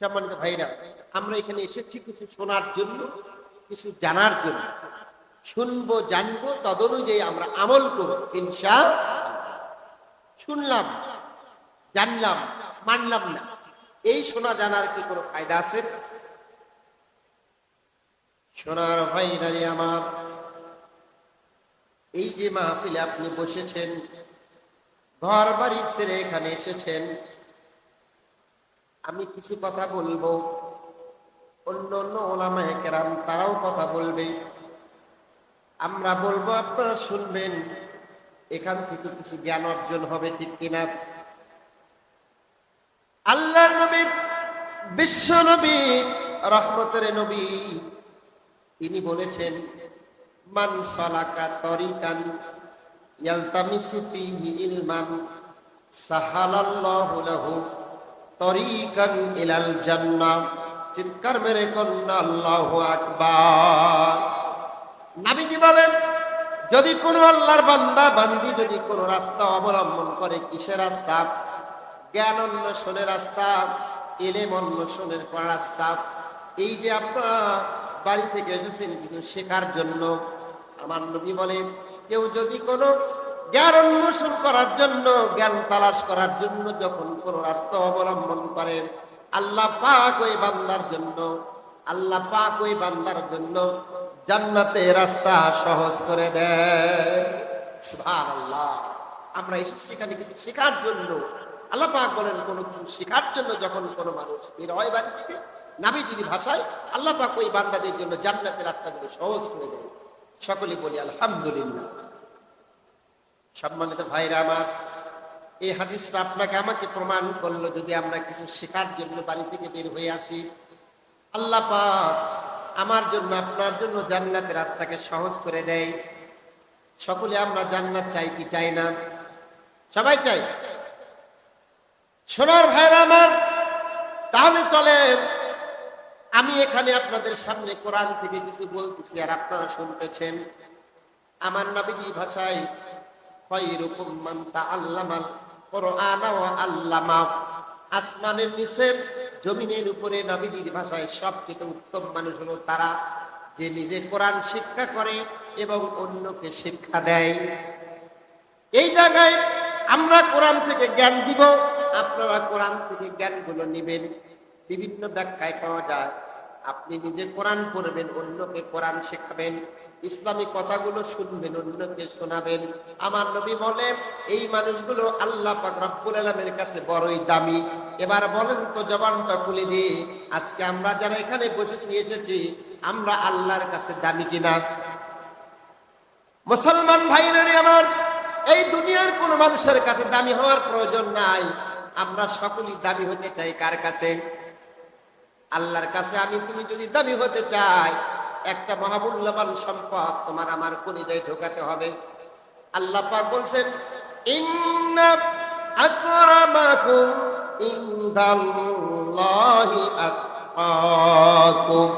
সম্মানিত ভাইরা, আমরা এখানে এসেছি কিছু শোনার জন্য, কিছু জানার জন্য। শুনব, জানব, তদনুযায়ী আমরা আমল করব ইনশা শুনলাম, জানলাম, মানলাম না। এই শোনা জানার কি কোনো ফায়দা আছে? সোনার ভাইরানি আমার। এই যে মাহফিলে আপনি বসেছেন ঘর বাড়ি ছেড়ে এখানে এসেছেন আমি কিছু কথা বলব। অন্য অন্য ওলামায়ে কেরাম তারাও কথা বলবে। আমরা বলব, আপনারা শুনবেন। এখান থেকে কিছু জ্ঞান অর্জন হবে ঠিক কিনা? আল্লাহর নবী, বিশ্ব নবী, রহমতের নবী, তিনি বলেছেন, মান সালাকা তরিকান ইয়ালতামিসু ফীহি ইলমান, সাহালাল্লাহু লাহু। চিৎকার মেরে কন্যা বলেন, যদি কোনো আল্লাহর বান্দা বান্দি যদি কোনো রাস্তা অবলম্বন করে, কিসের রাস্তা? জ্ঞান অন্বেষণের রাস্তা এলেম অন্বেষণের করা রাস্তা। এই যে আপনার বাড়ি থেকে এসেছেন কিছু শেখার জন্য, আমার নবী বলে, কেউ যদি কোনো জ্ঞান অন্বেষণ করার জন্য, জ্ঞান তালাশ করার জন্য যখন কোনো রাস্তা অবলম্বন করে, আল্লাহ পাক ওই বান্দার জন্য, আল্লাহ পাক ওই বান্দার জন্য জান্নাতে রাস্তা সহজ করে দেয়। আমরা এসেছি এখানে কিছু শেখার জন্য। আল্লাহ পাক বলেন, কোনো কিছু শেখার জন্য যখন কোনো মানুষ বের হয় বাড়ি থেকে নাবিজির ভাষায়, আল্লাহ পাক ওই বান্দাদের জন্য জান্নাতের রাস্তাগুলো সহজ করে দেয়। সকলে বলি, আলহামদুলিল্লাহ। সম্মানিত ভাইরা আমার, এই হাদিসটা আপনাকে আমাকে প্রমাণ করল যদি আমরা কিছু শেখার জন্য বাড়ি থেকে বের হয়ে আসি। আল্লাহ পাক আমার জন্য, আপনার জন্য জান্নাতের রাস্তাকে সহজ করে দেয়। সকলে আমরা জান্নাত চাই কি চাই না? সবাই চাই? সোনার ভাইরা আমার, তাহলে চলেন। আমি এখানে আপনাদের সামনে কোরআন থেকে কিছু বলতেছি আর আপনারা শুনতেছেন। আমার নাবিজি ভাষায় খয়রুকুম মান তাআল্লামাল কুরআনা ওয়া আল্লামা। আসমানের নিচে, জমিনের উপরে নবীজির ভাষায় সবচেয়ে উত্তম মানুষ হলো তারা। যে নিজে কোরআন শিক্ষা করে এবং অন্যকে শিক্ষা দেয়। এই জায়গায় আমরা কোরআন থেকে জ্ঞান দিব, আপনারা কোরআন থেকে জ্ঞানগুলো নেবেন। বিভিন্ন ব্যাখ্যায় পাওয়া যায়। আপনি নিজে কোরআন পড়বেন, অন্যকে কোরআন শেখাবেন, ইসলামী কথাগুলো শুনবেন, অন্যকে শোনাবেন। আমার নবী বলে, এই মানুষগুলো আল্লাহ আলমের কাছে বড়ই দামি। এবার বলেন তো জবানটা খুলে দিয়ে, আজকে আমরা যারা এখানে বসেছি, এসেছি, আমরা আল্লাহর কাছে দামি কিনা? মুসলমান ভাইরা আমার, এই দুনিয়ার কোন মানুষের কাছে দামি হওয়ার প্রয়োজন নাই। আমরা সকলেই দামি হতে চাই কার কাছে? আল্লাহর কাছে আমি তুমি যদি দাবি হতে চাই, একটা মহামূল্যবান সম্পদ তোমার আমার পরিচয় ঢোকাতে হবে। আল্লাহ পাক বলছেন, ইন্না আকরামাকুম ইনদাল্লাহি আতকাকুম